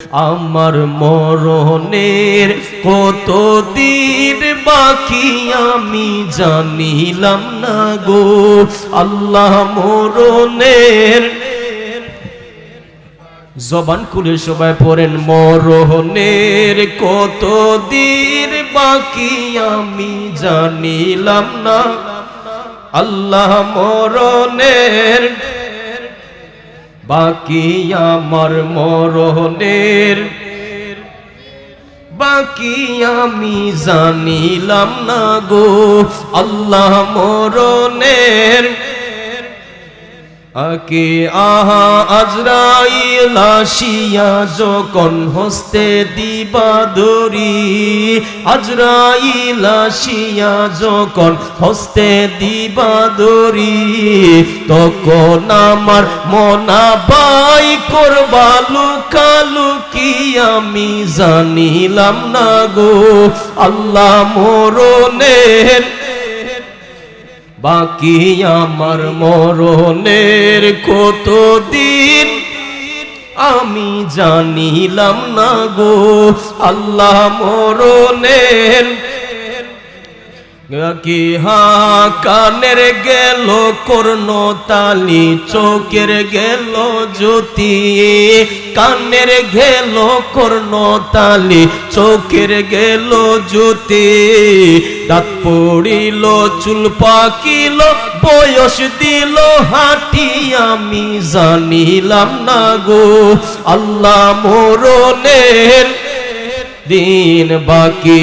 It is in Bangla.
আমার মরণের কত দিন বাকি আমি জানিলাম না গো। আল্লাহ মরণের জবান খুলে সবাই পড়েন, মরণের কত দিন বাকি আমি জানিলাম না। আল্লাহ মরণের বাকি আমার মরণের বাকি আমি জানিলাম না গো আল্লাহ মরণের। আকে আহা আজরাইল আসিয়া যখন হস্তে দিবা দরি আজরাইল আসিয়া যখন হস্তে দিবা দরি তখন আমার মনা বাই করবা লুকালুকি আমি জানিলাম না গো, আল্লাহ মরণের বাকি আমার মরণের কত দিন? আমি জানিলাম না গো আল্লাহ মরণের কি হা কানের গেল কর্ণ তালি গেল জ্যোতি। কানের গেল কর্ণ তালি গেল জ্যোতি। দাঁত পড়িল, চুল পাকিল, বয়স দিল হাঁটি, আমি জানিলাম না গো। আল্লাহ মরণের দিন বাকি।